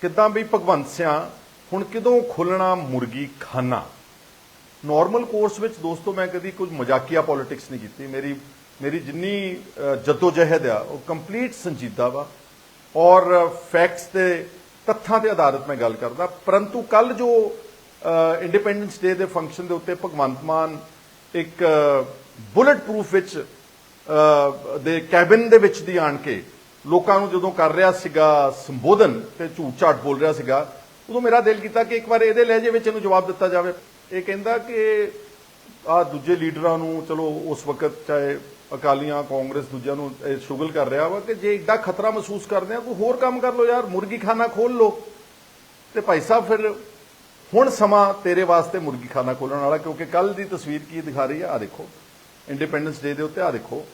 ਕਿਦਾਂ ਵੀ ਭਗਵੰਤ ਸਿਆਂ ਹੁਣ ਕਿਦੋਂ ਖੁੱਲਣਾ ਮੁਰਗੀ ਖਾਨਾ? ਨਾਰਮਲ ਕੋਰਸ ਵਿੱਚ ਦੋਸਤੋ ਮੈਂ ਕਦੀ ਕੁਝ ਮਜ਼ਾਕੀਆ ਪੋਲਿਟਿਕਸ ਨਹੀਂ ਕੀਤੀ। ਮੇਰੀ ਮੇਰੀ ਜਿੰਨੀ ਅ, ਜੱਦੋ-ਜਹਿਦ ਆ ਉਹ ਕੰਪਲੀਟ ਸੰਜੀਦਾ ਵਾ। ਔਰ ਫੈਕਟਸ ਤੇ ਤੱਥਾਂ ਤੇ ਆਧਾਰਿਤ ਮੈਂ ਗੱਲ ਕਰਦਾ। ਪਰੰਤੂ ਕੱਲ ਜੋ ਇੰਡੀਪੈਂਡੈਂਸ ਡੇ ਦੇ ਫੰਕਸ਼ਨ ਦੇ ਉੱਤੇ ਭਗਵੰਤ ਮਾਨ ਇੱਕ ਬੁਲਟ ਪ੍ਰੂਫ ਵਿੱਚ ਦੇ ਕੈਬਿਨ ਦੇ ਵਿੱਚ ਦੀ ਆਣ ਕੇ ਲੋਕਾਂ ਨੂੰ ਜਦੋਂ ਕਰ ਰਿਹਾ ਸੀਗਾ ਸੰਬੋਧਨ ਤੇ ਝੂਠ ਝਾਟ ਬੋਲ ਰਿਹਾ ਸੀਗਾ, ਉਦੋਂ ਮੇਰਾ ਦਿਲ ਕੀਤਾ ਕਿ ਇੱਕ ਵਾਰ ਇਹਦੇ ਲਹਿਜੇ ਵਿੱਚ ਇਹਨੂੰ ਜਵਾਬ ਦਿੱਤਾ ਜਾਵੇ। ਇਹ ਕਹਿੰਦਾ ਕਿ ਆ ਦੂਜੇ ਲੀਡਰਾਂ ਨੂੰ ਚਲੋ ਉਸ ਵਕਤ ਚਾਹੇ ਅਕਾਲੀਆਂ, ਕਾਂਗਰਸ ਦੂਜਿਆਂ ਨੂੰ ਇਹ ਸ਼ੁਗਲ ਕਰ ਰਿਹਾ ਵਾ ਕਿ ਜੇ ਇੱਡਾ ਖਤਰਾ ਮਹਿਸੂਸ ਕਰਦੇ ਆ ਕੋਈ ਹੋਰ ਕੰਮ ਕਰ ਲਓ ਯਾਰ ਮੁਰਗੀ ਖਾਨਾ ਖੋਲ ਲਓ। ਤੇ ਭਾਈ ਸਾਹਿਬ ਫਿਰ ਹੁਣ ਸਮਾਂ ਤੇਰੇ ਵਾਸਤੇ ਮੁਰਗੀ ਖਾਨਾ ਖੋਲਣ ਵਾਲਾ, ਕਿਉਂਕਿ ਕੱਲ ਦੀ ਤਸਵੀਰ ਕੀ ਦਿਖਾ ਰਹੀ ਹੈ? ਆ ਦੇਖੋ। ਇੰਡੀਪੈਂਡੈਂਸ ਡੇ ਦੇ ਉੱਤੇ ਆ ਦੇਖੋ।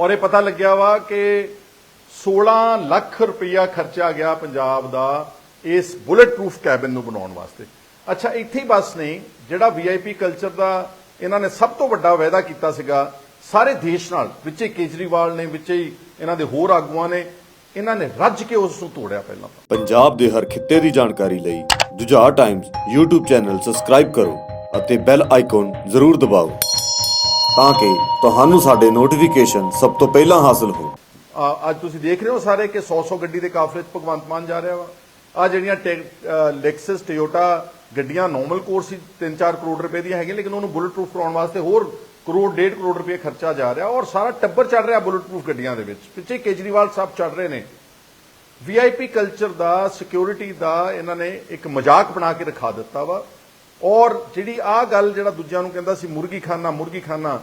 ਔਰ ਇਹ ਪਤਾ ਲੱਗਿਆ ਵਾ ਕਿ 16 ਲੱਖ ਰੁਪਇਆ ਖਰਚਿਆ ਗਿਆ ਪੰਜਾਬ ਦਾ ਇਸ ਬੁਲੇਟ ਪ੍ਰੂਫ ਕੈਬਨ ਨੂੰ ਬਣਾਉਣ ਵਾਸਤੇ। ਅੱਛਾ, ਇੱਥੇ ਹੀ ਬਸ ਨਹੀਂ, ਜਿਹੜਾ ਵੀਆਈਪੀ ਕਲਚਰ ਦਾ ਇਹਨਾਂ ਨੇ ਸਭ ਤੋਂ ਵੱਡਾ ਵਾਅਦਾ ਕੀਤਾ ਸੀਗਾ, ਸਾਰੇ ਦੇਸ਼ ਨਾਲ, ਵਿੱਚੇ ਕੇਜਰੀਵਾਲ ਨੇ, ਵਿੱਚੇ ਹੀ ਇਹਨਾਂ ਦੇ ਹੋਰ ਆਗੂਆਂ ਨੇ, ਇਹਨਾਂ ਨੇ ਰੱਜ ਕੇ ਉਸ ਨੂੰ ਤੋੜਿਆ ਪਹਿਲਾਂ ਪੰਜਾਬ ਦੇ ਹਰ ਖਿੱਤੇ ਦੀ ਜਾਣਕਾਰੀ ਲਈ Jujhar times YouTube channel subscribe ਕਰੋ ਅਤੇ ਬੈਲ ਆਈਕਨ ਜ਼ਰੂਰ ਦਬਾਓ। ਤਾਂ ਕਿ ਤੁਹਾਨੂੰ ਸਾਡੇ ਨੋਟੀਫਿਕੇਸ਼ਨ ਸਭ ਤੋਂ ਪਹਿਲਾਂ ਹਾਸਲ ਹੋਣ। ਅੱਜ ਤੁਸੀਂ ਦੇਖ ਰਹੇ ਹੋ ਸਾਰੇ ਕਿ 100-100 ਗੱਡੀ ਦੇ ਕਾਫਲੇ 'ਚ ਭਗਵੰਤ ਮਾਨ ਜਾ ਰਿਹਾ ਵਾ। ਆ ਜਿਹੜੀਆਂ ਲੈਕਸਸ ਟੋਯੋਟਾ ਗੱਡੀਆਂ ਨਾਰਮਲ ਕੋਰਸ ਹੀ 3-4 ਕਰੋੜ ਰੁਪਏ ਦੀਆਂ ਹੈਗੀਆਂ, ਲੇਕਿਨ ਉਹਨੂੰ ਬੁਲਟ ਪ੍ਰੂਫ ਕਰਾਉਣ ਵਾਸਤੇ ਹੋਰ ਕਰੋੜ, ਡੇਢ ਕਰੋੜ ਰੁਪਏ ਖਰਚਾ ਜਾ ਰਿਹਾ ਔਰ ਸਾਰਾ ਟੱਬਰ ਚੜ ਰਿਹਾ ਬੁਲਟ ਪ੍ਰੂਫ ਗੱਡੀਆਂ ਦੇ ਵਿੱਚ। ਪਿੱਛੇ ਕੇਜਰੀਵਾਲ ਸਾਹਿਬ ਚੜ ਰਹੇ ਨੇ। ਵੀਆਈਪੀ ਕਲਚਰ ਦਾ ਸਿਕਿਉਰਿਟੀ ਦਾ ਇਹਨਾਂ ਨੇ ਇੱਕ ਮਜ਼ਾਕ ਬਣਾ ਕੇ ਰਖਾ ਦਿੱਤਾ ਵਾ। ਔਰ ਜਿਹੜੀ ਆ ਗੱਲ ਜਿਹੜਾ ਦੂਜਿਆਂ ਨੂੰ ਕਹਿੰਦਾ ਸੀ, ਮੁਰਗੀ ਖਾਨਾ ਮੁਰਗੀ ਖਾਨਾ,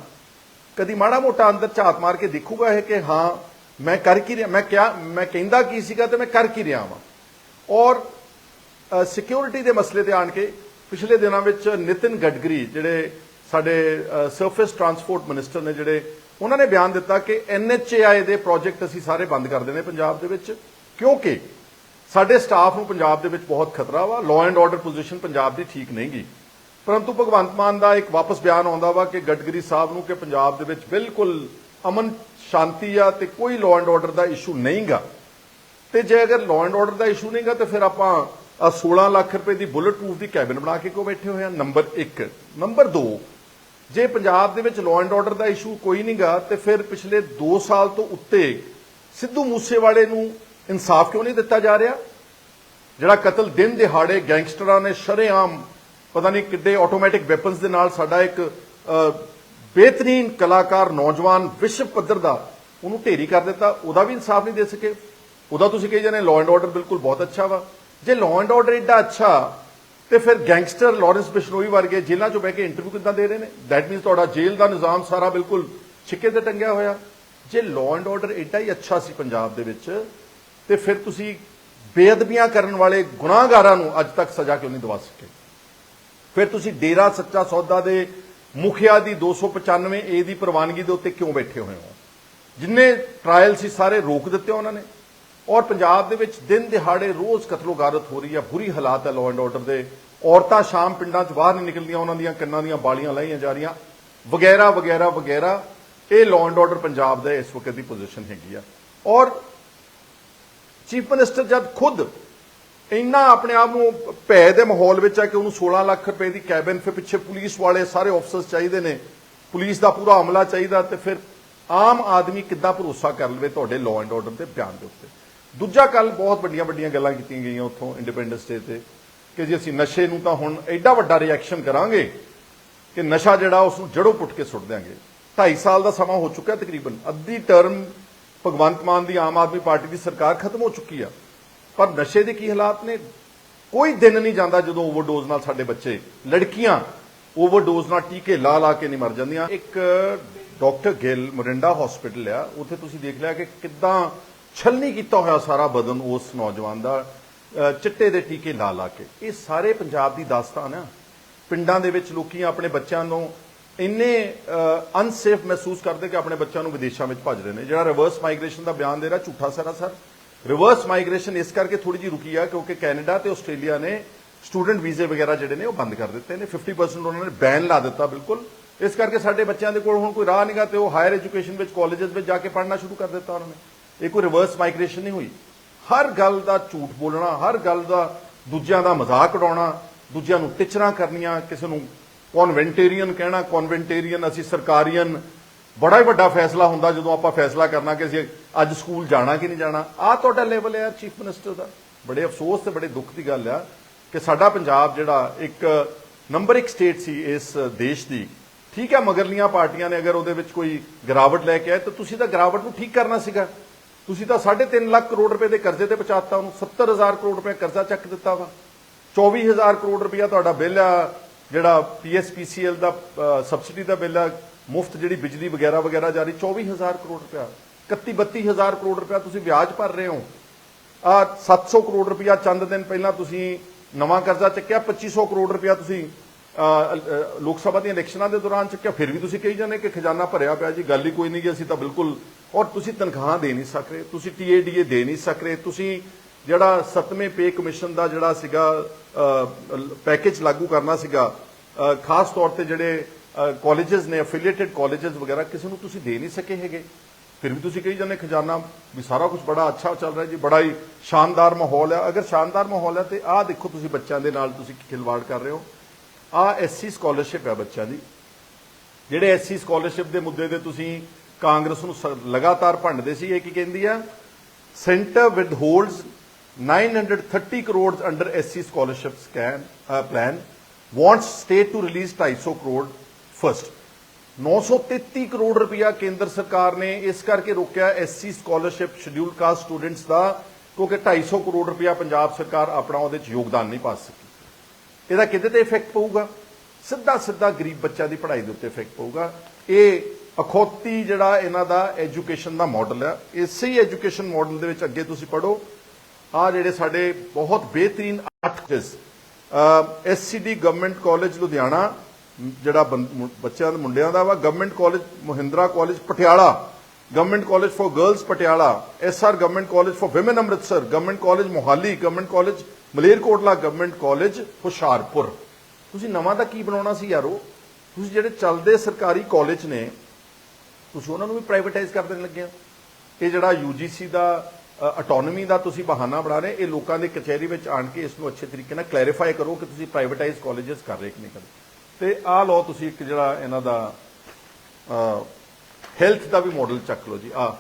ਕਦੀ ਮਾੜਾ ਮੋਟਾ ਅੰਦਰ ਝਾਤ ਮਾਰ ਕੇ ਦੇਖੂਗਾ ਇਹ ਕਿ ਹਾਂ, ਮੈਂ ਕਰ ਕੀ ਰਿਹਾ, ਮੈਂ ਕਿਹਾ, ਮੈਂ ਕਹਿੰਦਾ ਕੀ ਸੀਗਾ ਤੇ ਮੈਂ ਕਰ ਕੀ ਰਿਹਾ ਵਾਂ। ਔਰ ਸਿਕਿਉਰਿਟੀ ਦੇ ਮਸਲੇ ਤੇ ਆਣ ਕੇ ਪਿਛਲੇ ਦਿਨਾਂ ਵਿੱਚ ਨਿਤਿਨ ਗਡਕਰੀ ਜਿਹੜੇ ਸਾਡੇ ਸਰਫੇਸ ਟਰਾਂਸਪੋਰਟ ਮਿਨਿਸਟਰ ਨੇ ਜਿਹੜੇ, ਉਹਨਾਂ ਨੇ ਬਿਆਨ ਦਿੱਤਾ ਕਿ ਐਨਐਚਏਆਈ ਦੇ ਪ੍ਰੋਜੈਕਟ ਅਸੀਂ ਸਾਰੇ ਬੰਦ ਕਰ ਦੇਣੇ ਪੰਜਾਬ ਦੇ ਵਿੱਚ, ਕਿਉਂਕਿ ਸਾਡੇ ਸਟਾਫ ਨੂੰ ਪੰਜਾਬ ਦੇ ਵਿੱਚ ਬਹੁਤ ਖਤਰਾ ਵਾ law and order position Punjab ਦੀ ਠੀਕ ਨਹੀਂ ਗੀ। ਪਰੰਤੂ ਭਗਵੰਤ ਮਾਨ ਦਾ ਇੱਕ ਵਾਪਸ ਬਿਆਨ ਆਉਂਦਾ ਵਾ ਕਿ ਗਡਕਰੀ ਸਾਹਿਬ ਨੂੰ ਕਿ ਪੰਜਾਬ ਦੇ ਵਿੱਚ ਬਿਲਕੁਲ ਅਮਨ ਸ਼ਾਂਤੀ ਆ ਤੇ ਕੋਈ ਲਾਅ ਐਂਡ ਆਰਡਰ ਦਾ ਇਸ਼ੂ ਨਹੀਂਗਾ ਤੇ ਜੇ ਅਗਰ ਲਾਅ ਐਂਡ ਆਰਡਰ ਦਾ ਇਸ਼ੂ ਨਹੀਂਗਾ ਤੇ ਫਿਰ ਆਪਾਂ ਆਹ 16 ਲੱਖ ਰੁਪਏ ਦੀ ਬੁਲਟ ਪ੍ਰੂਫ ਦੀ ਕੈਬਿਨ ਬਣਾ ਕੇ ਕਿਉਂ ਬੈਠੇ ਹੋਏ ਆ? ਨੰਬਰ 1 ਨੰਬਰ 2 ਜੇ ਪੰਜਾਬ ਦੇ ਵਿੱਚ ਲਾਅ ਐਂਡ ਆਰਡਰ ਦਾ ਇਸ਼ੂ ਕੋਈ ਨਹੀਂਗਾ ਤੇ ਫਿਰ ਪਿਛਲੇ 2 ਸਾਲ ਤੋਂ ਉੱਤੇ ਸਿੱਧੂ ਮੂਸੇਵਾਲੇ ਨੂੰ ਇਨਸਾਫ ਕਿਉਂ ਨਹੀਂ ਦਿੱਤਾ ਜਾ ਰਿਹਾ? ਜਿਹੜਾ ਕਤਲ ਦਿਨ ਦਿਹਾੜੇ ਗੈਂਗਸਟਰਾਂ ਨੇ ਸ਼ਰੇਆਮ ਪਤਾ ਨਹੀਂ ਕਿੱਡੇ ਆਟੋਮੈਟਿਕ ਵੈਪਨਸ ਦੇ ਨਾਲ ਸਾਡਾ ਇੱਕ ਅ, ਬਿਹਤਰੀਨ ਕਲਾਕਾਰ ਨੌਜਵਾਨ ਵਿਸ਼ਵ ਪੱਧਰ ਦਾ ਉਹਨੂੰ ਢੇਰੀ ਕਰ ਦਿੱਤਾ ਉਹਦਾ ਵੀ ਇਨਸਾਫ ਨਹੀਂ ਦੇ ਸਕੇ। ਉਹਦਾ ਤੁਸੀਂ ਕਹੀ ਜਾਂਦੇ ਲਾਅ ਐਂਡ ਆਰਡਰ ਬਿਲਕੁਲ ਬਹੁਤ ਅੱਛਾ ਵਾ। ਜੇ ਲਾਅ ਐਂਡ ਆਰਡਰ ਏਡਾ ਅੱਛਾ ਤੇ ਫਿਰ ਗੈਂਗਸਟਰ ਲਾਰੈਂਸ ਬਿਸ਼ਨੋਈ ਵਰਗੇ ਜੇਲ੍ਹਾਂ 'ਚੋਂ ਬਹਿ ਕੇ ਇੰਟਰਵਿਊ ਕਿੱਦਾਂ ਦੇ ਰਹੇ ਨੇ? ਦੈਟ ਮੀਨਸ ਤੁਹਾਡਾ ਜੇਲ੍ਹ ਦਾ ਨਿਜ਼ਾਮ ਸਾਰਾ ਬਿਲਕੁਲ ਛਿੱਕੇ ਤੇ ਟੰਗਿਆ ਹੋਇਆ। ਜੇ ਲਾਅ ਐਂਡ ਆਰਡਰ ਇੱਡਾ ਹੀ ਅੱਛਾ ਸੀ ਪੰਜਾਬ ਦੇ ਵਿੱਚ ਤੇ ਫਿਰ ਤੁਸੀਂ ਬੇਅਦਬੀਆਂ ਕਰਨ ਵਾਲੇ ਗੁਨਾਹਗਾਰਾਂ ਨੂੰ ਅੱਜ ਤੱਕ ਸਜ਼ਾ ਕਿਉਂ ਨਹੀਂ ਦਵਾ ਸਕੇ? ਫਿਰ ਤੁਸੀਂ ਡੇਰਾ ਸੱਚਾ ਸੌਦਾ ਦੇ ਮੁਖਿਆ ਦੀ 295 ਏ ਦੀ ਪ੍ਰਵਾਨਗੀ ਦੇ ਉੱਤੇ ਕਿਉਂ ਬੈਠੇ ਹੋਏ ਹੋ? ਜਿੰਨੇ ਟ੍ਰਾਇਲ ਸੀ ਸਾਰੇ ਰੋਕ ਦਿੱਤੇ ਉਹਨਾਂ ਨੇ। ਔਰ ਪੰਜਾਬ ਦੇ ਵਿੱਚ ਦਿਨ ਦਿਹਾੜੇ ਰੋਜ਼ ਕਤਲੋਗਾਰਤ ਹੋ ਰਹੀ ਹੈ ਬੁਰੀ ਹਾਲਾਤ ਹੈ ਲਾਅ ਐਂਡ ਆਰਡਰ ਦੇ। ਔਰਤਾਂ ਸ਼ਾਮ ਪਿੰਡਾਂ 'ਚ ਬਾਹਰ ਨਹੀਂ ਨਿਕਲਦੀਆਂ, ਉਹਨਾਂ ਦੀਆਂ ਕੰਨਾਂ ਦੀਆਂ ਬਾਲੀਆਂ ਲਾਈਆਂ ਜਾ ਰਹੀਆਂ। ਵਗੈਰਾ ਵਗੈਰਾ ਵਗੈਰਾ। ਇਹ ਲਾਅ ਐਂਡ ਆਰਡਰ ਪੰਜਾਬ ਦਾ ਇਸ ਵਕਤ ਦੀ ਪੋਜੀਸ਼ਨ ਹੈਗੀ ਆ। ਔਰ ਚੀਫ ਮਿਨਿਸਟਰ ਜਦ ਖੁਦ ਇੰਨਾ ਆਪਣੇ ਆਪ ਨੂੰ ਭੈ ਦੇ ਮਾਹੌਲ ਵਿੱਚ ਆ ਕਿ ਉਹਨੂੰ 16 ਲੱਖ ਰੁਪਏ ਦੀ ਕੈਬਨ ਫਿਰ ਪਿੱਛੇ ਪੁਲਿਸ ਵਾਲੇ ਸਾਰੇ ਆਫਸਰਸ ਚਾਹੀਦੇ ਨੇ, ਪੁਲਿਸ ਦਾ ਪੂਰਾ ਅਮਲਾ ਚਾਹੀਦਾ ਤੇ ਫਿਰ ਆਮ ਆਦਮੀ ਕਿੱਦਾਂ ਭਰੋਸਾ ਕਰ ਲਵੇ ਤੁਹਾਡੇ ਲਾਅ ਐਂਡ ਆਰਡਰ ਦੇ ਬਿਆਨ ਦੇ ਉੱਤੇ? ਦੂਜਾ ਕੱਲ ਬਹੁਤ ਵੱਡੀਆਂ ਵੱਡੀਆਂ ਗੱਲਾਂ ਕੀਤੀਆਂ ਗਈਆਂ ਉੱਥੋਂ ਇੰਡੀਪੈਂਡੈਂਸ ਡੇ ਤੇ ਕਿ ਜੇ ਅਸੀਂ ਨਸ਼ੇ ਨੂੰ ਤਾਂ ਹੁਣ ਐਡਾ ਵੱਡਾ ਰਿਐਕਸ਼ਨ ਕਰਾਂਗੇ ਕਿ ਨਸ਼ਾ ਜਿਹੜਾ ਉਸ ਨੂੰ ਜੜੋਂ ਪੁੱਟ ਕੇ ਸੁੱਟ ਦਿਆਂਗੇ। 2.5 ਸਾਲ ਦਾ ਸਮਾਂ ਹੋ ਚੁੱਕਾ ਤਕਰੀਬਨ, ਅੱਧੀ ਟਰਮ ਭਗਵੰਤ ਮਾਨ ਦੀ ਆਮ ਆਦਮੀ ਪਾਰਟੀ ਦੀ ਸਰਕਾਰ ਖਤਮ ਹੋ ਚੁੱਕੀ ਆ। ਪਰ ਨਸ਼ੇ ਦੇ ਕੀ ਹਾਲਾਤ ਨੇ? ਕੋਈ ਦਿਨ ਨਹੀਂ ਜਾਂਦਾ ਜਦੋਂ ਓਵਰਡੋਜ਼ ਨਾਲ ਸਾਡੇ ਬੱਚੇ, ਲੜਕੀਆਂ ਓਵਰਡੋਜ਼ ਨਾਲ ਟੀਕੇ ਲਾ ਲਾ ਕੇ ਨਹੀਂ ਮਰ ਜਾਂਦੀਆਂ। ਇੱਕ ਡਾਕਟਰ ਗਿੱਲ ਮੋਰਿੰਡਾ ਹਸਪੀਟਲ ਆ। ਉੱਥੇ ਤੁਸੀਂ ਦੇਖ ਲਿਆ ਕਿ ਕਿੱਦਾਂ ਛਲਨੀ ਕੀਤਾ ਹੋਇਆ ਸਾਰਾ ਬਦਨ ਉਸ ਨੌਜਵਾਨ ਦਾ ਚਿੱਟੇ ਦੇ ਟੀਕੇ ਲਾ ਲਾ ਕੇ। ਇਹ ਸਾਰੇ ਪੰਜਾਬ ਦੀ ਦਾਸਤਾਨ ਆ। ਪਿੰਡਾਂ ਦੇ ਵਿੱਚ ਲੋਕੀ ਆਪਣੇ ਬੱਚਿਆਂ ਨੂੰ ਇੰਨੇ ਅਨਸੇਫ ਮਹਿਸੂਸ ਕਰਦੇ ਕਿ ਆਪਣੇ ਬੱਚਿਆਂ ਨੂੰ ਵਿਦੇਸ਼ਾਂ ਵਿੱਚ ਭੱਜ ਰਹੇ ਨੇ। ਜਿਹੜਾ ਰਿਵਰਸ ਮਾਈਗ੍ਰੇਸ਼ਨ ਦਾ ਬਿਆਨ ਦੇ ਰਿਹਾ, ਝੂਠਾ ਸਾਰਾ ਸਰ। ਰਿਵਰਸ ਮਾਈਗ੍ਰੇਸ਼ਨ ਇਸ ਕਰਕੇ ਥੋੜੀ ਜਿਹੀ ਰੁਕੀ ਆ ਕਿਉਂਕਿ ਕੈਨੇਡਾ ਤੇ ਆਸਟ੍ਰੇਲੀਆ ਨੇ ਸਟੂਡੈਂਟ ਵੀਜ਼ੇ ਵਗੈਰਾ ਜਿਹੜੇ ਨੇ ਉਹ ਬੰਦ ਕਰ ਦਿੱਤੇ ਨੇ। 50% ਉਹਨਾਂ ਨੇ ਬੈਨ ਲਾ ਦਿੱਤਾ ਬਿਲਕੁਲ। ਇਸ ਕਰਕੇ ਸਾਡੇ ਬੱਚਿਆਂ ਦੇ ਕੋਲ ਹੁਣ ਕੋਈ ਰਾਹ ਨਹੀਂਗਾ ਤੇ ਉਹ ਹਾਇਰ ਐਜੂਕੇਸ਼ਨ ਵਿੱਚ ਕਾਲਜਸ ਵਿੱਚ ਜਾ ਕੇ ਪੜ੍ਹਨਾ ਸ਼ੁਰੂ ਕਰ ਦਿੱਤਾ ਉਹਨਾਂ ਨੇ। ਇਹ ਕੋਈ ਰਿਵਰਸ ਮਾਈਗ੍ਰੇਸ਼ਨ ਨਹੀਂ ਹੋਈ। ਹਰ ਗੱਲ ਦਾ ਝੂਠ ਬੋਲਣਾ, ਹਰ ਗੱਲ ਦਾ ਦੂਜਿਆਂ ਦਾ ਮਜ਼ਾਕ ਉਡਾਉਣਾ, ਦੂਜਿਆਂ ਨੂੰ ਟਿਚਰਾਂ ਕਰਨੀਆਂ, ਕਿਸੇ ਨੂੰ ਕਨਵੈਂਟੇਰੀਅਨ ਕਹਿਣਾ, ਕਨਵੈਂਟੇਰੀਅਨ ਅਸੀਂ ਸਰਕਾਰੀਅਨ, ਬੜਾ ਹੀ ਵੱਡਾ ਫੈਸਲਾ ਹੁੰਦਾ ਜਦੋਂ ਆਪਾਂ ਫੈਸਲਾ ਕਰਨਾ ਕਿ ਅਸੀਂ ਅੱਜ ਸਕੂਲ ਜਾਣਾ ਕਿ ਨਹੀਂ ਜਾਣਾ। ਆਹ ਤੁਹਾਡਾ ਲੈਵਲ ਹੈ ਚੀਫ ਮਿਨਿਸਟਰ ਦਾ। ਬੜੇ ਅਫਸੋਸ ਤੇ ਬੜੇ ਦੁੱਖ ਦੀ ਗੱਲ ਆ ਕਿ ਸਾਡਾ ਪੰਜਾਬ ਜਿਹੜਾ ਇੱਕ ਨੰਬਰ 1 ਸਟੇਟ ਸੀ ਇਸ ਦੇਸ਼ ਦੀ। ਠੀਕ ਹੈ ਮਗਰਲੀਆਂ ਪਾਰਟੀਆਂ ਨੇ ਅਗਰ ਉਹਦੇ ਵਿੱਚ ਕੋਈ ਗਿਰਾਵਟ ਲੈ ਕੇ ਆਏ, ਤਾਂ ਤੁਸੀਂ ਤਾਂ ਗਿਰਾਵਟ ਨੂੰ ਠੀਕ ਕਰਨਾ ਸੀਗਾ। ਤੁਸੀਂ ਤਾਂ 3.5 ਲੱਖ ਕਰੋੜ ਰੁਪਏ ਦੇ ਕਰਜ਼ੇ ਤੇ ਪਹੁੰਚਾਤਾ ਉਹਨੂੰ 70000 ਕਰੋੜ ਰੁਪਏ ਕਰਜ਼ਾ ਚੱਕ ਦਿੱਤਾ ਵਾ। 24000 ਕਰੋੜ ਰੁਪਇਆ ਤੁਹਾਡਾ ਬਿੱਲ ਆ ਜਿਹੜਾ ਪੀਐਸਪੀਸੀਐਲ ਦਾ ਸਬਸਿਡੀ ਦਾ ਬਿੱਲ ਆ, ਮੁਫਤ ਜਿਹੜੀ ਬਿਜਲੀ ਵਗੈਰਾ ਵਗੈਰਾ ਜਾਰੀ 24000 ਕਰੋੜ ਰੁਪਇਆ 31 32000 ਕਰੋੜ ਰੁਪਇਆ ਤੁਸੀਂ ਵਿਆਜ ਭਰ ਰਹੇ ਹੋ। ਆ 700 ਕਰੋੜ ਰੁਪਇਆ ਚੰਦ ਦਿਨ ਪਹਿਲਾਂ ਤੁਸੀਂ ਨਵਾਂ ਕਰਜ਼ਾ ਚੱਕਿਆ 2500 ਕਰੋੜ ਰੁਪਇਆ ਤੁਸੀਂ ਲੋਕ ਸਭਾ ਦੀਆਂ ਇਲੈਕਸ਼ਨਾਂ ਦੇ ਦੌਰਾਨ ਚੱਕਿਆ, ਫਿਰ ਵੀ ਤੁਸੀਂ ਕਹੀ ਜਾਂਦੇ ਕਿ ਖਜ਼ਾਨਾ ਭਰਿਆ ਪਿਆ ਜੀ, ਗੱਲ ਹੀ ਕੋਈ ਨਹੀਂ ਜੀ ਅਸੀਂ ਤਾਂ ਬਿਲਕੁਲ, ਔਰ ਤੁਸੀਂ ਤਨਖਾਹਾਂ ਦੇ ਨਹੀਂ ਸਕ ਰਹੇ, ਤੁਸੀਂ ਟੀਏਡੀਏ ਦੇ ਨਹੀਂ ਸਕ ਰਹੇ, ਤੁਸੀਂ ਜਿਹੜਾ ਸੱਤਵੇਂ ਪੇ ਕਮਿਸ਼ਨ ਦਾ ਜਿਹੜਾ ਸੀਗਾ ਪੈਕੇਜ ਲਾਗੂ ਕਰਨਾ ਸੀਗਾ ਖਾਸ ਤੌਰ ਤੇ ਜਿਹੜੇ ਕਾਲਜਸ ਨੇ ਐਫੀਲੀਏਟਡ ਕਾਲਜਸ ਵਗੈਰਾ, ਕਿਸੇ ਨੂੰ ਤੁਸੀਂ ਦੇ ਨਹੀਂ ਸਕੇ ਹੈਗੇ। ਫਿਰ ਵੀ ਤੁਸੀਂ ਕਹੀ ਜਾਂਦੇ ਖਜ਼ਾਨਾ, ਵੀ ਸਾਰਾ ਕੁਝ ਬੜਾ ਅੱਛਾ ਚੱਲ ਰਿਹਾ ਜੀ, ਬੜਾ ਹੀ ਸ਼ਾਨਦਾਰ ਮਾਹੌਲ ਹੈ ਅਗਰ ਸ਼ਾਨਦਾਰ ਮਾਹੌਲ ਹੈ ਤੇ ਆਹ ਦੇਖੋ ਤੁਸੀਂ ਬੱਚਿਆਂ ਦੇ ਨਾਲ ਤੁਸੀਂ ਖਿਲਵਾੜ ਕਰ ਰਹੇ ਹੋ। ਆਹ ਐਸਸੀ ਸਕਾਲਰਸ਼ਿਪ ਹੈ ਬੱਚਿਆਂ ਦੀ। ਜਿਹੜੇ ਐਸਸੀ ਸਕਾਲਰਸ਼ਿਪ ਦੇ ਮੁੱਦੇ ਤੇ ਤੁਸੀਂ ਕਾਂਗਰਸ ਨੂੰ ਸ- ਲਗਾਤਾਰ ਭੰਡਦੇ ਸੀ, ਇਹ ਕੀ ਕਹਿੰਦੀ ਆ? Centre with withholds 930 crore under SC scholarship scan plan wants state to release 250 crore first 933 crore ਰੁਪਇਆ ਕੇਂਦਰ ਸਰਕਾਰ ਨੇ ਇਸ ਕਰਕੇ ਰੋਕਿਆ SC scholarship schedule caste students ਦਾ, ਕਿਉਂਕਿ 250 ਕਰੋੜ ਰੁਪਇਆ ਪੰਜਾਬ ਸਰਕਾਰ ਆਪਣਾ ਉਹਦੇ 'ਚ ਯੋਗਦਾਨ ਨਹੀਂ ਪਾ ਸਕੀ। ਇਹਦਾ ਕਿਤੇ ਤੇ ਇਫੈਕਟ ਪਊਗਾ? ਸਿੱਧਾ ਸਿੱਧਾ ਗਰੀਬ ਬੱਚਿਆਂ ਦੀ ਪੜ੍ਹਾਈ ਦੇ ਉੱਤੇ ਇਫੈਕਟ ਪਊਗਾ। ਇਹ ਅਖੌਤੀ ਜਿਹੜਾ ਇਹਨਾਂ ਦਾ ਐਜੂਕੇਸ਼ਨ ਦਾ ਮਾਡਲ ਹੈ ਇਸੇ ਹੀ ਐਜੂਕੇਸ਼ਨ ਮਾਡਲ ਦੇ ਵਿੱਚ ਅੱਗੇ ਤੁਸੀਂ ਪੜੋ ਆ ਜਿਹੜੇ ਸਾਡੇ ਬਹੁਤ ਬਿਹਤਰੀਨ ਅੱਠ ਐਸਸੀਡੀ ਗਵਰਨਮੈਂਟ ਕਾਲਜ ਲੁਧਿਆਣਾ ਜਿਹੜਾ ਬੰ- ਬੱਚਿਆਂ ਦੇ ਮੁੰਡਿਆਂ ਦਾ ਵਾ government college Mahindra college Patiala government college for girls Patiala S R government college for women Amritsar government college Mohali government college Malerkotla government college Hoshiarpur ਤੁਸੀਂ ਨਵਾਂ ਦਾ ਕੀ ਬਣਾਉਣਾ ਸੀ ਯਾਰੋ? ਤੁਸੀਂ ਜਿਹੜੇ ਚੱਲਦੇ ਸਰਕਾਰੀ ਕਾਲਜ ਨੇ, ਤੁਸੀਂ ਉਹਨਾਂ ਨੂੰ ਵੀ ਪ੍ਰਾਈਵੇਟਾਈਜ਼ ਕਰ ਦੇਣ ਲੱਗੇ ਆ ਇਹ ਜਿਹੜਾ ਯੂਜੀਸੀ ਦਾ ਆਟੋਨੋਮੀ ਦਾ ਤੁਸੀਂ ਬਹਾਨਾ ਬਣਾ ਰਹੇ ਇਹ ਲੋਕਾਂ ਦੇ ਕਚਹਿਰੀ ਵਿੱਚ ਆਣ ਕੇ ਇਸ ਨੂੰ ਅੱਛੇ ਤਰੀਕੇ ਨਾਲ ਕਲੈਰੀਫਾਈ ਕਰੋ ਕਿ ਤੁਸੀਂ ਪ੍ਰਾਈਵੇਟਾਈਜ਼ ਕਾਲਜਸ ਕਰ ਰਹੇ ਕਿ ਨਹੀਂ ਕਰ ਤੇ ਆਹ ਲਓ ਤੁਸੀਂ ਇੱਕ ਜਿਹੜਾ ਇਹਨਾਂ ਦਾ ਹੈਲਥ ਦਾ ਵੀ ਮਾਡਲ ਚੱਕ ਲਓ ਜੀ। ਆ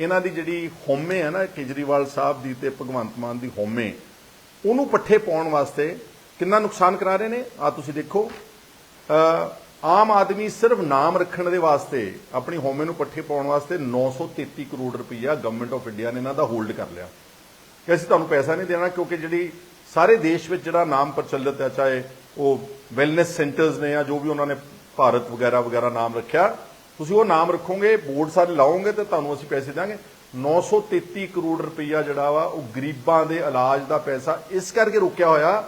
ਇਹਨਾਂ ਦੀ ਜਿਹੜੀ ਹੋਮੇ ਹੈ ਨਾ, ਕੇਜਰੀਵਾਲ ਸਾਹਿਬ ਦੀ ਤੇ ਭਗਵੰਤ ਮਾਨ ਦੀ ਹੋਮੇ ਉਹਨੂੰ ਪੱਠੇ ਪਾਉਣ ਵਾਸਤੇ ਕਿੰਨਾ ਨੁਕਸਾਨ ਕਰਾ ਰਹੇ ਨੇ? ਆ ਤੁਸੀਂ ਦੇਖੋ। ਆਮ ਆਦਮੀ ਸਿਰਫ ਨਾਮ ਰੱਖਣ ਦੇ ਵਾਸਤੇ, ਆਪਣੀ ਹੋਮੇ ਨੂੰ ਪੱਠੇ ਪਾਉਣ ਵਾਸਤੇ 933 ਕਰੋੜ ਰੁਪਈਆ ਗਵਰਨਮੈਂਟ ਆਫ ਇੰਡੀਆ ਨੇ ਇਹਨਾਂ ਦਾ ਹੋਲਡ ਕਰ ਲਿਆ। ਕਿ ਅਸੀਂ ਤੁਹਾਨੂੰ ਪੈਸਾ ਨਹੀਂ ਦੇਣਾ ਕਿਉਂਕਿ ਜਿਹੜੀ ਸਾਰੇ ਦੇਸ਼ ਵਿੱਚ ਜਿਹੜਾ ਨਾਮ ਪ੍ਰਚਲਿਤ ਹੈ, ਚਾਹੇ ਉਹ ਵੈਲਨੈਸ ਸੈਂਟਰਸ ਨੇ ਜਾਂ ਜੋ ਵੀ ਉਹਨਾਂ ਨੇ ਭਾਰਤ ਵਗੈਰਾ ਵਗੈਰਾ ਨਾਮ ਰੱਖਿਆ, ਤੁਸੀਂ ਉਹ ਨਾਮ ਰੱਖੋਗੇ ਬੋਰਡ ਸਾਰੇ ਲਾਓਗੇ ਤੇ ਤੁਹਾਨੂੰ ਅਸੀਂ ਪੈਸੇ ਦਾਂਗੇ 933 ਕਰੋੜ ਰੁਪਈਆ ਜਿਹੜਾ ਵਾ, ਉਹ ਗਰੀਬਾਂ ਦੇ ਇਲਾਜ ਦਾ ਪੈਸਾ ਇਸ ਕਰਕੇ ਰੁਕਿਆ ਹੋਇਆ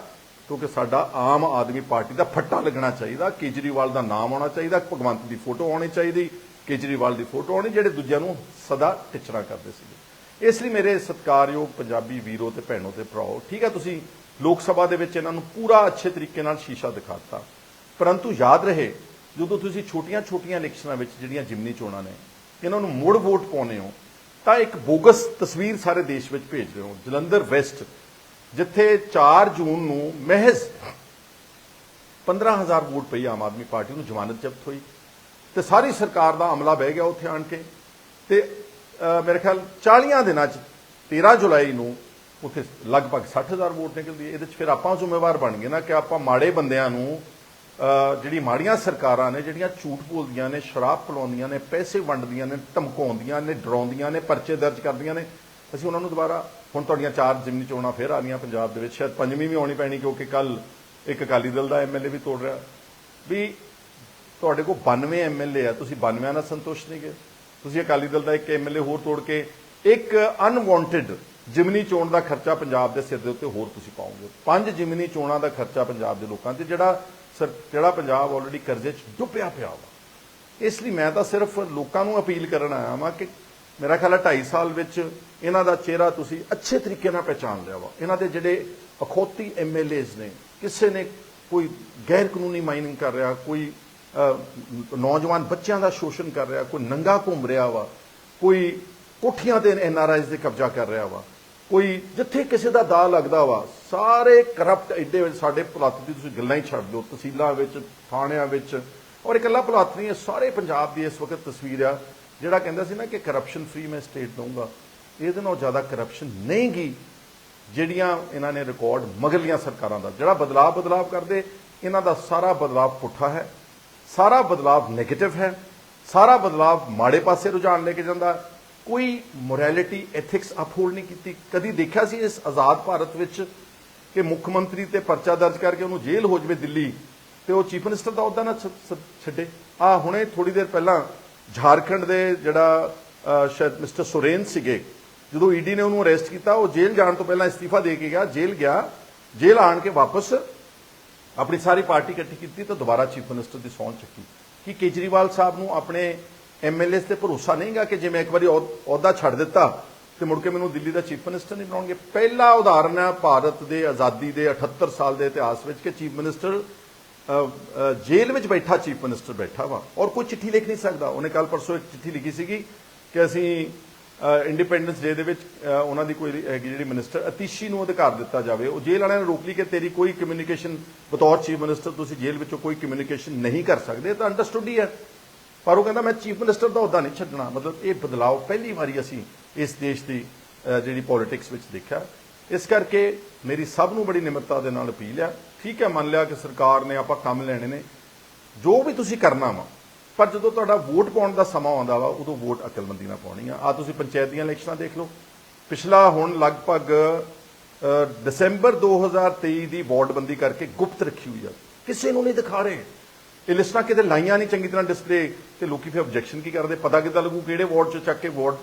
ਕਿਉਂਕਿ ਸਾਡਾ ਆਮ ਆਦਮੀ ਪਾਰਟੀ ਦਾ ਫੱਟਾ ਲੱਗਣਾ ਚਾਹੀਦਾ, ਕੇਜਰੀਵਾਲ ਦਾ ਨਾਮ ਆਉਣਾ ਚਾਹੀਦਾ, ਭਗਵੰਤ ਦੀ ਫੋਟੋ ਆਉਣੀ ਚਾਹੀਦੀ, ਕੇਜਰੀਵਾਲ ਦੀ ਫੋਟੋ ਆਉਣੀ, ਜਿਹੜੇ ਦੂਜਿਆਂ ਨੂੰ ਸਦਾ ਟਿਚਰਾ ਕਰਦੇ ਸੀਗੇ। ਇਸ ਲਈ ਮੇਰੇ ਸਤਿਕਾਰਯੋਗ ਪੰਜਾਬੀ ਵੀਰੋ ਤੇ ਭੈਣੋ ਤੇ ਭਰਾਓ, ਠੀਕ ਹੈ ਤੁਸੀਂ, ਲੋਕ ਸਭਾ ਦੇ ਵਿੱਚ ਇਹਨਾਂ ਨੂੰ ਪੂਰਾ ਅੱਛੇ ਤਰੀਕੇ ਨਾਲ ਸ਼ੀਸ਼ਾ ਦਿਖਾਤਾ। ਪਰੰਤੂ ਯਾਦ ਰਹੇ, ਜਦੋਂ ਤੁਸੀਂ ਛੋਟੀਆਂ-ਛੋਟੀਆਂ ਇਲੈਕਸ਼ਨਾਂ ਵਿੱਚ ਜਿਹੜੀਆਂ ਜਿਮਨੀ ਚੋਣਾਂ ਨੇ, ਇਹਨਾਂ ਨੂੰ ਮੁੜ ਵੋਟ ਪਾਉਨੇ ਹੋ, ਤਾਂ ਇੱਕ ਬੋਗਸ ਤਸਵੀਰ ਸਾਰੇ ਦੇਸ਼ ਵਿੱਚ ਭੇਜ ਰਹੇ ਹੋ, ਜਲੰਧਰ ਵੈਸਟ ਜਿੱਥੇ 4 ਜੂਨ ਨੂੰ ਮਹਿਜ਼ 15000 ਵੋਟ ਪਈ ਆਮ ਆਦਮੀ ਪਾਰਟੀ ਨੂੰ ਜ਼ਮਾਨਤ ਜ਼ਬਤ ਹੋਈ ਤੇ ਸਾਰੀ ਸਰਕਾਰ ਦਾ ਅਮਲਾ ਬਹਿ ਗਿਆ ਉੱਥੇ ਆਣ ਕੇ ਤੇ ਅਹ, ਮੇਰੇ ਖਿਆਲ 40 ਦਿਨਾਂ ਚ 13 ਜੁਲਾਈ ਨੂੰ ਉੱਥੇ ਲਗਭਗ 60000 ਵੋਟ ਨਿਕਲਦੀ ਹੈ। ਇਹਦੇ ਚ ਫਿਰ ਆਪਾਂ ਜ਼ਿੰਮੇਵਾਰ ਬਣ ਗਏ ਨਾ ਕਿ ਆਪਾਂ ਮਾੜੇ ਬੰਦਿਆਂ ਨੂੰ ਜਿਹੜੀ ਮਾੜੀਆਂ ਸਰਕਾਰਾਂ ਨੇ ਜਿਹੜੀਆਂ ਝੂਠ ਬੋਲਦੀਆਂ ਨੇ ਸ਼ਰਾਬ ਪਿਲਾਉਂਦੀਆਂ ਨੇ ਪੈਸੇ ਵੰਡਦੀਆਂ ਨੇ ਧਮਕਾਉਂਦੀਆਂ ਨੇ ਡਰਾਉਂਦੀਆਂ ਨੇ ਪਰਚੇ ਦਰਜ ਕਰਦੀਆਂ ਨੇ ਅਸੀਂ ਉਹਨਾਂ ਨੂੰ ਦੁਬਾਰਾ ਹੁਣ ਤੁਹਾਡੀਆਂ ਚਾਰ ਜਿਮਨੀ ਚੋਣਾਂ ਫੇਰ ਆ ਰਹੀਆਂ ਪੰਜਾਬ ਦੇ ਵਿੱਚ। ਸ਼ਾਇਦ ਪੰਜਵੀਂ ਵੀ ਆਉਣੀ ਪੈਣੀ ਕਿਉਂਕਿ ਕੱਲ ਇੱਕ ਅਕਾਲੀ ਦਲ ਦਾ ਐਮਐਲਏ ਵੀ ਤੋੜ ਰਿਹਾ। ਵੀ ਤੁਹਾਡੇ ਕੋਲ 92 ਐਮਐਲਏ ਆ, ਤੁਸੀਂ 92 ਨਾਲ ਸੰਤੁਸ਼ਟ ਨਹੀਂ ਗਏ। ਤੁਸੀਂ ਅਕਾਲੀ ਦਲ ਦਾ ਇੱਕ ਐਮਐਲਏ ਹੋਰ ਤੋੜ ਕੇ ਇੱਕ ਅਨਵਾਂਟਿਡ ਜਿਮਨੀ ਚੋਣ ਦਾ ਖਰਚਾ ਪੰਜਾਬ ਦੇ ਸਿਰ ਦੇ ਉੱਤੇ ਹੋਰ ਤੁਸੀਂ ਪਾਓਗੇ। ਪੰਜ ਜਿਮਨੀ ਚੋਣਾਂ ਦਾ ਖਰਚਾ ਪੰਜਾਬ ਦੇ ਲੋਕਾਂ ਤੇ ਜਿਹੜਾ ਸਰ, ਜਿਹੜਾ ਪੰਜਾਬ ਆਲਰੇਡੀ ਕਰਜ਼ੇ 'ਚ ਡੁੱਬਿਆ ਪਿਆ ਵਾ। ਇਸ ਲਈ ਮੈਂ ਤਾਂ ਸਿਰਫ ਲੋਕਾਂ ਨੂੰ ਅਪੀਲ ਕਰਨ ਆਇਆ ਵਾਂ ਕਿ ਮੇਰਾ ਖਿਆਲ ਹੈ 2.5 ਸਾਲ ਵਿੱਚ ਇਹਨਾਂ ਦਾ ਚਿਹਰਾ ਤੁਸੀਂ ਅੱਛੇ ਤਰੀਕੇ ਨਾਲ ਪਹਿਚਾਨ ਲਿਆ ਵਾ। ਇਹਨਾਂ ਦੇ ਜਿਹੜੇ ਅਖੌਤੀ ਐਮਐਲਏਜ਼ ਨੇ, ਕਿਸੇ ਨੇ ਕੋਈ ਗੈਰ ਕਾਨੂੰਨੀ ਮਾਈਨਿੰਗ ਕਰ ਰਿਹਾ, ਕੋਈ ਨੌਜਵਾਨ ਬੱਚਿਆਂ ਦਾ ਸ਼ੋਸ਼ਣ ਕਰ ਰਿਹਾ, ਕੋਈ ਨੰਗਾ ਘੁੰਮ ਰਿਹਾ ਵਾ, ਕੋਈ ਕੋਠੀਆਂ ਤੇ ਐਨਆਰਆਈਜ਼ ਦੇ ਕਬਜ਼ਾ ਕਰ ਰਿਹਾ ਵਾ, ਕੋਈ ਜਿੱਥੇ ਕਿਸੇ ਦਾ ਦਾ ਲੱਗਦਾ ਵਾ, ਸਾਰੇ ਕਰਪਟ ਐਡੇ ਸਾਡੇ ਭੁਲੱਥ ਦੀ ਤੁਸੀਂ ਗੱਲਾਂ ਹੀ ਛੱਡ ਦਿਓ, ਤਹਿਸੀਲਾਂ ਵਿੱਚ, ਥਾਣਿਆਂ ਵਿੱਚ, ਔਰ ਇਕੱਲਾ ਭੁਲੱਥ ਨਹੀਂ ਸਾਰੇ ਪੰਜਾਬ ਦੀ ਇਸ ਵਕਤ ਤਸਵੀਰ ਆ। ਜਿਹੜਾ ਕਹਿੰਦਾ ਸੀ ਨਾ ਕਿ ਕਰਪਸ਼ਨ ਫ੍ਰੀ ਮੈਂ ਸਟੇਟ ਦਊਂਗਾ, ਇਹਦੇ ਨਾਲੋਂ ਜ਼ਿਆਦਾ ਕਰਪਸ਼ਨ ਨਹੀਂ ਗੀ ਜਿਹੜੀਆਂ ਇਹਨਾਂ ਨੇ ਰਿਕਾਰਡ ਮਗਲੀਆਂ ਸਰਕਾਰਾਂ ਦਾ। ਜਿਹੜਾ ਬਦਲਾਅ ਬਦਲਾਅ ਕਰਦੇ, ਇਹਨਾਂ ਦਾ ਸਾਰਾ ਬਦਲਾਅ ਪੁੱਠਾ ਹੈ, ਸਾਰਾ ਬਦਲਾਅ 네ਗੇਟਿਵ ਹੈ, ਸਾਰਾ ਬਦਲਾਅ ਮਾੜੇ ਪਾਸੇ ਰੁਝਾਨ ਲੈ ਕੇ ਜਾਂਦਾ ਕੋਈ ਮੋਰੈਲਿਟੀ ਐਥਿਕਸ ਅਪਹੋਲਡ ਨਹੀਂ ਕੀਤੀ। ਕਦੀ ਦੇਖਿਆ ਸੀ ਇਸ ਆਜ਼ਾਦ ਭਾਰਤ ਵਿੱਚ ਕਿ ਮੁੱਖ ਮੰਤਰੀ ਤੇ ਪਰਚਾ ਦਰਜ ਕਰਕੇ ਉਹਨੂੰ ਜੇਲ੍ਹ ਹੋ ਜਵੇ ਦਿੱਲੀ ਤੇ ਉਹ ਚੀਫ ਮਿਨਿਸਟਰ ਦਾ ਅਹੁਦਾ ਨਾ ਛੱਡੇ? ਆ ਹੁਣੇ ਥੋੜੀ ਦੇਰ ਪਹਿਲਾਂ ਝਾਰਖੰਡ ਦੇ ਜਿਹੜਾ ਸ਼ਾਇਦ ਮਿਸਟਰ ਸੁਰੇਨ ਸੀਗੇ, ਜਦੋਂ ਈਡੀ ਨੇ ਉਹਨੂੰ ਅਰੈਸਟ ਕੀਤਾ, ਉਹ ਜੇਲ੍ਹ ਜਾਣ ਤੋਂ ਪਹਿਲਾਂ ਅਸਤੀਫਾ ਦੇ ਕੇ ਗਿਆ, ਜੇਲ੍ਹ ਗਿਆ, ਜੇਲ੍ਹ ਆਣ ਕੇ ਵਾਪਸ ਆਪਣੀ ਸਾਰੀ ਪਾਰਟੀ ਇਕੱਠੀ ਕੀਤੀ ਤਾਂ ਦੁਬਾਰਾ ਚੀਫ ਮਿਨਿਸਟਰ ਦੀ ਸਹੁੰ ਚੱਕੀ। ਕਿ ਕੇਜਰੀਵਾਲ ਸਾਹਿਬ ਨੂੰ ਆਪਣੇ ਐਮਐਲਏ ਤੇ ਭਰੋਸਾ ਨਹੀਂਗਾ ਕਿ ਜੇ ਮੈਂ ਇੱਕ ਵਾਰੀ ਅਹੁਦਾ ਛੱਡ ਦਿੱਤਾ ਤੇ ਮੁੜ ਕੇ ਮੈਨੂੰ ਦਿੱਲੀ ਦਾ ਚੀਫ ਮਿਨਿਸਟਰ ਨਹੀਂ ਬਣਾਉਣਗੇ? ਪਹਿਲਾ ਉਦਾਹਰਨ ਹੈ ਭਾਰਤ ਦੇ ਆਜ਼ਾਦੀ ਦੇ 78 ਸਾਲ ਦੇ ਇਤਿਹਾਸ ਵਿੱਚ ਕਿ ਚੀਫ ਮਿਨਿਸਟਰ ਜੇਲ੍ਹ ਵਿੱਚ ਬੈਠਾ ਚੀਫ ਮਿਨਿਸਟਰ ਬੈਠਾ ਵਾ ਔਰ ਕੋਈ ਚਿੱਠੀ ਲਿਖ ਨਹੀਂ ਸਕਦਾ। ਉਹਨੇ ਕੱਲ ਪਰਸੋਂ ਇੱਕ ਚਿੱਠੀ ਲਿਖੀ ਸੀਗੀ ਕਿ ਅਸੀਂ ਇੰਡੀਪੈਂਡੈਂਸ ਡੇ ਦੇ ਵਿੱਚ ਉਹਨਾਂ ਦੀ ਕੋਈ ਹੈਗੀ ਜਿਹੜੀ ਮਿਨਿਸਟਰ ਅਤੀਸ਼ੀ ਨੂੰ ਅਧਿਕਾਰ ਦਿੱਤਾ ਜਾਵੇ। ਉਹ ਜੇਲ੍ਹ ਵਾਲਿਆਂ ਨੇ ਰੋਕ ਲਈ ਕਿ ਤੇਰੀ ਕੋਈ ਕਮਿਊਨੀਕੇਸ਼ਨ ਬਤੌਰ ਚੀਫ ਮਿਨਿਸਟਰ ਤੁਸੀਂ ਜੇਲ੍ਹ ਵਿੱਚੋਂ ਕੋਈ ਕਮਿਊਨੀਕੇਸ਼ਨ ਨਹੀਂ ਕਰ ਸਕਦੇ। ਇਹ ਤਾਂ ਅੰਡਰਸਟੂਡ ਹੀ ਹੈ। ਪਰ ਉਹ ਕਹਿੰਦਾ, ਮੈਂ ਚੀਫ ਮਿਨਿਸਟਰ ਦਾ ਅਹੁਦਾ ਨਹੀਂ ਛੱਡਣਾ। ਮਤਲਬ ਇਹ ਬਦਲਾਅ ਪਹਿਲੀ ਵਾਰੀ ਅਸੀਂ ਇਸ ਦੇਸ਼ ਦੀ ਜਿਹੜੀ ਪੋਲਿਟਿਕਸ ਵਿੱਚ ਦੇਖਿਆ। ਇਸ ਕਰਕੇ ਮੇਰੀ ਸਭ ਨੂੰ ਬੜੀ ਨਿਮਰਤਾ ਦੇ ਨਾਲ ਅਪੀਲ ਆ। ਠੀਕ ਹੈ ਮੰਨ ਲਿਆ ਕਿ ਸਰਕਾਰ ਨੇ ਆਪਾਂ ਕੰਮ ਲੈਣੇ ਨੇ। ਜੋ ਵੀ ਤੁਸੀਂ ਕਰਨਾ ਵਾ ਪਰ ਜਦੋਂ ਤੁਹਾਡਾ ਵੋਟ ਪਾਉਣ ਦਾ ਸਮਾਂ ਆਉਂਦਾ ਵਾ ਉਦੋਂ ਵੋਟ ਅਕਲਮੰਦੀ ਨਾਲ ਪਾਉਣੀ ਆ। ਆ ਤੁਸੀਂ ਪੰਚਾਇਤ ਦੀਆਂ ਇਲੈਕਸ਼ਨਾਂ ਦੇਖ ਲਓ। ਪਿਛਲਾ ਹੁਣ ਲਗਭਗ ਅ, ਦਸੰਬਰ 2023 ਦੀ ਵਾਰਡਬੰਦੀ ਕਰਕੇ ਗੁਪਤ ਰੱਖੀ ਹੋਈ ਆ। ਕਿਸੇ ਨੂੰ ਨਹੀਂ ਦਿਖਾ ਰਹੇ। ਇਹ ਲਿਸਟਾਂ ਕਿਤੇ ਲਾਈਆਂ ਨਹੀਂ ਚੰਗੀ ਤਰ੍ਹਾਂ ਡਿਸਪਲੇ ਤੇ ਲੋਕੀ ਫਿਰ ਆਬਜੈਕਸ਼ਨ ਕੀ ਕਰਦੇ? ਪਤਾ ਕਿੱਦਾਂ ਲੱਗੂ ਕਿਹੜੇ ਵਾਰਡ ਚ ਚੱਕ ਕੇ ਵਾਰਡ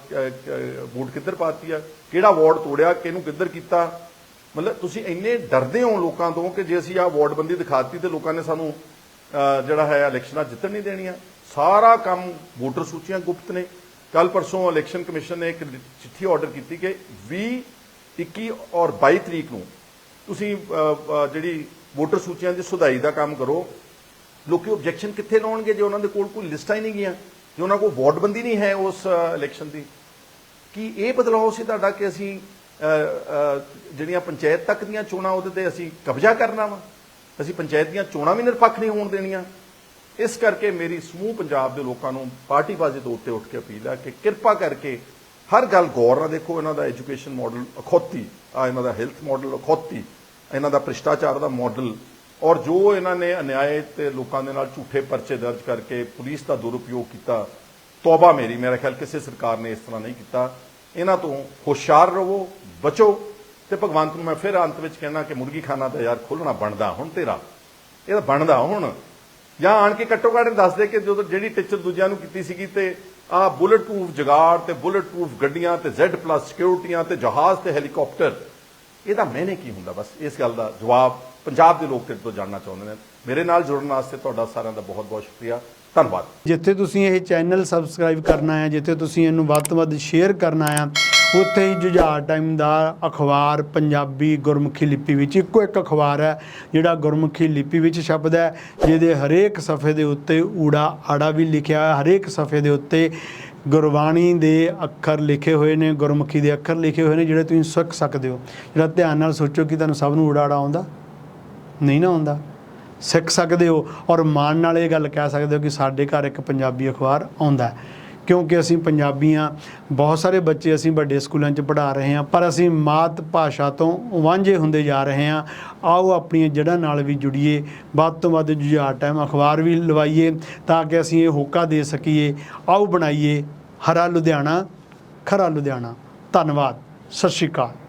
ਵੋਟ ਕਿੱਧਰ ਪਾਤੀ ਆ? ਕਿਹੜਾ ਵਾਰਡ ਤੋੜਿਆ? ਕਿਹਨੂੰ ਕਿੱਧਰ ਕੀਤਾ? ਮਤਲਬ ਤੁਸੀਂ ਇੰਨੇ ਡਰਦੇ ਹੋ ਲੋਕਾਂ ਤੋਂ ਕਿ ਜੇ ਅਸੀਂ ਆ ਵਾਰਡਬੰਦੀ ਦਿਖਾਤੀ ਤੇ ਲੋਕਾਂ ਨੇ ਸਾਨੂੰ ਜਿਹੜਾ ਹੈ ਇਲੈਕਸ਼ਨਾਂ ਜਿੱਤਣ ਨਹੀਂ ਦੇਣੀਆਂ। ਸਾਰਾ ਕੰਮ ਵੋਟਰ ਸੂਚੀਆਂ ਗੁਪਤ ਨੇ। ਕੱਲ ਪਰਸੋਂ ਇਲੈਕਸ਼ਨ ਕਮਿਸ਼ਨ ਨੇ ਇੱਕ ਚਿੱਠੀ ਆਰਡਰ ਕੀਤੀ ਕਿ 20 21 ਔਰ 22 ਤਰੀਕ ਨੂੰ ਤੁਸੀਂ ਜਿਹੜੀ ਵੋਟਰ ਸੂਚੀਆਂ ਦੀ ਸੁਧਾਈ ਦਾ ਕੰਮ ਕਰੋ। ਲੋਕੀ ਆਬਜੈਕਸ਼ਨ ਕਿੱਥੇ ਲਾਉਣਗੇ ਜੇ ਉਹਨਾਂ ਦੇ ਕੋਲ ਕੋਈ ਲਿਸਟਾਂ ਹੀ ਨਹੀਂ ਗਈਆਂ? ਜੇ ਉਹਨਾਂ ਕੋਲ ਵਾਰਡਬੰਦੀ ਨਹੀਂ ਹੈ ਉਸ ਇਲੈਕਸ਼ਨ ਦੀ, ਕੀ ਇਹ ਬਦਲਾਅ ਸੀ ਤੁਹਾਡਾ ਕਿ ਅਸੀਂ ਜਿਹੜੀਆਂ ਪੰਚਾਇਤ ਤੱਕ ਦੀਆਂ ਚੋਣਾਂ ਉਹਦੇ ਤੇ ਅਸੀਂ ਕਬਜ਼ਾ ਕਰਨਾ ਵਾ। ਅਸੀਂ ਪੰਚਾਇਤ ਦੀਆਂ ਚੋਣਾਂ ਵੀ ਨਿਰਪੱਖ ਨਹੀਂ ਹੋਣ ਦੇਣੀਆਂ। ਇਸ ਕਰਕੇ ਮੇਰੀ ਸਮੂਹ ਪੰਜਾਬ ਦੇ ਲੋਕਾਂ ਨੂੰ ਪਾਰਟੀਬਾਜ਼ੀ ਤੋਂ ਉੱਤੇ ਉੱਠ ਕੇ ਅਪੀਲ ਹੈ ਕਿ ਕਿਰਪਾ ਕਰਕੇ ਹਰ ਗੱਲ ਗੌਰ ਨਾਲ ਦੇਖੋ। ਇਹਨਾਂ ਦਾ ਐਜੂਕੇਸ਼ਨ ਮਾਡਲ ਅਖੌਤੀ, ਆ ਇਹਨਾਂ ਦਾ ਹੈਲਥ ਮਾਡਲ ਅਖੌਤੀ, ਇਹਨਾਂ ਦਾ ਭ੍ਰਿਸ਼ਟਾਚਾਰ ਦਾ ਮਾਡਲ, ਔਰ ਜੋ ਇਹਨਾਂ ਨੇ ਅਨਿਆਏ ਤੇ ਲੋਕਾਂ ਦੇ ਨਾਲ ਝੂਠੇ ਪਰਚੇ ਦਰਜ ਕਰਕੇ ਪੁਲਿਸ ਦਾ ਦੁਰਉਪਯੋਗ ਕੀਤਾ, ਤੌਬਾ ਮੇਰੀ, ਮੇਰਾ ਖਿਆਲ ਕਿਸੇ ਸਰਕਾਰ ਨੇ ਇਸ ਤਰ੍ਹਾਂ ਨਹੀਂ ਕੀਤਾ। ਇਹਨਾਂ ਤੋਂ ਹੁਸ਼ਿਆਰ ਰਹੋ, ਬਚੋ ਤੇ ਭਗਵੰਤ ਨੂੰ ਮੈਂ ਫਿਰ ਅੰਤ ਵਿੱਚ ਕਹਿਣਾ ਕਿ ਮੁਰਗੀ ਖਾਨਾ ਤਾਂ ਯਾਰ ਖੋਲਣਾ ਬਣਦਾ ਹੁਣ ਤੇਰਾ। ਇਹ ਤਾਂ ਬਣਦਾ ਹੁਣ। ਜਾਂ ਆਣ ਕੇ ਘੱਟੋ ਘੱਟ ਦੱਸ ਦੇ ਕਿ ਜਦੋਂ ਜਿਹੜੀ ਟੀਚਰ ਦੂਜਿਆਂ ਨੂੰ ਕੀਤੀ ਸੀਗੀ ਤੇ ਆ ਬੁਲਟ ਪ੍ਰੂਫ ਜਗਾੜ ਤੇ ਬੁਲਟ ਪ੍ਰੂਫ ਗੱਡੀਆਂ ਤੇ Z+ ਸਿਕਿਉਰਿਟੀਆਂ ਤੇ ਜਹਾਜ਼ ਤੇ ਹੈਲੀਕਾਪਟਰ ਇਹਦਾ ਮੈਨੇ ਕੀ ਹੁੰਦਾ? ਬਸ ਇਸ ਗੱਲ ਦਾ ਜਵਾਬ ਪੰਜਾਬ ਦੇ ਲੋਕ ਤੇਰੇ ਤੋਂ ਜਾਣਨਾ ਚਾਹੁੰਦੇ ਨੇ। ਮੇਰੇ ਨਾਲ ਜੁੜਨ ਵਾਸਤੇ ਤੁਹਾਡਾ ਸਾਰਿਆਂ ਦਾ ਬਹੁਤ ਬਹੁਤ ਸ਼ੁਕਰੀਆ। ਧੰਨਵਾਦ। ਜਿੱਥੇ ਤੁਸੀਂ ਇਹ ਚੈਨਲ ਸਬਸਕ੍ਰਾਈਬ ਕਰਨਾ ਹੈ ਜਿੱਥੇ ਤੁਸੀਂ ਇਹਨੂੰ ਵੱਧ ਤੋਂ ਵੱਧ ਸ਼ੇਅਰ ਕਰਨਾ ਹੈ ਉੱਥੇ ਹੀ ਜੁਝਾਰ ਟਾਈਮ ਦਾ ਅਖਬਾਰ ਪੰਜਾਬੀ ਗੁਰਮੁਖੀ ਲਿਪੀ ਵਿੱਚ ਇੱਕੋ ਇੱਕ ਅਖਬਾਰ ਹੈ, ਜਿਹੜਾ ਗੁਰਮੁਖੀ ਲਿਪੀ ਵਿੱਚ ਛਪਦਾ ਹੈ, ਜਿਹਦੇ ਹਰੇਕ ਸਫ਼ੇ ਦੇ ਉੱਤੇ ਊੜਾ ਆੜਾ ਵੀ ਲਿਖਿਆ ਹੈ ਹਰੇਕ ਸਫ਼ੇ ਦੇ ਉੱਤੇ ਗੁਰਬਾਣੀ ਦੇ ਅੱਖਰ ਲਿਖੇ ਹੋਏ ਨੇ, ਗੁਰਮੁਖੀ ਦੇ ਅੱਖਰ ਲਿਖੇ ਹੋਏ ਨੇ, ਜਿਹੜੇ ਤੁਸੀਂ ਸਿੱਖ ਸਕਦੇ ਹੋ। ਜਿਹੜਾ ਧਿਆਨ ਨਾਲ ਸੋਚੋ ਕਿ ਤੁਹਾਨੂੰ ਸਭ ਨੂੰ ਊੜਾ ਆੜਾ ਆਉਂਦਾ? ਨਹੀਂ ਨਾ ਆਉਂਦਾ। ਸਿੱਖ ਸਕਦੇ ਹੋ ਔਰ ਮਾਣ ਨਾਲ ਇਹ ਗੱਲ ਕਹਿ ਸਕਦੇ ਹੋ ਕਿ ਸਾਡੇ ਘਰ ਇੱਕ ਪੰਜਾਬੀ ਅਖਬਾਰ ਆਉਂਦਾ ਹੈ। ਕਿਉਂਕਿ ਅਸੀਂ ਪੰਜਾਬੀਆਂ, ਬਹੁਤ ਸਾਰੇ ਬੱਚੇ ਅਸੀਂ ਵੱਡੇ ਸਕੂਲਾਂ 'ਚ ਪੜ੍ਹਾ ਰਹੇ ਹਾਂ, ਪਰ ਅਸੀਂ ਮਾਤ ਭਾਸ਼ਾ ਤੋਂ ਵਾਂਝੇ ਹੁੰਦੇ ਜਾ ਰਹੇ ਹਾਂ। ਆਓ ਆਪਣੀਆਂ ਜੜ੍ਹਾਂ ਨਾਲ ਵੀ ਜੁੜੀਏ, ਵੱਧ ਤੋਂ ਵੱਧ ਜੁਝਾਰ ਟਾਈਮ ਅਖਬਾਰ ਵੀ ਲਵਾਈਏ ਤਾਂ ਕਿ ਅਸੀਂ ਇਹ ਹੋਕਾ ਦੇ ਸਕੀਏ। ਆਓ ਬਣਾਈਏ ਹਰਾ ਲੁਧਿਆਣਾ, ਖਰਾ ਲੁਧਿਆਣਾ। ਧੰਨਵਾਦ, ਸਤਿ ਸ਼੍ਰੀ ਅਕਾਲ।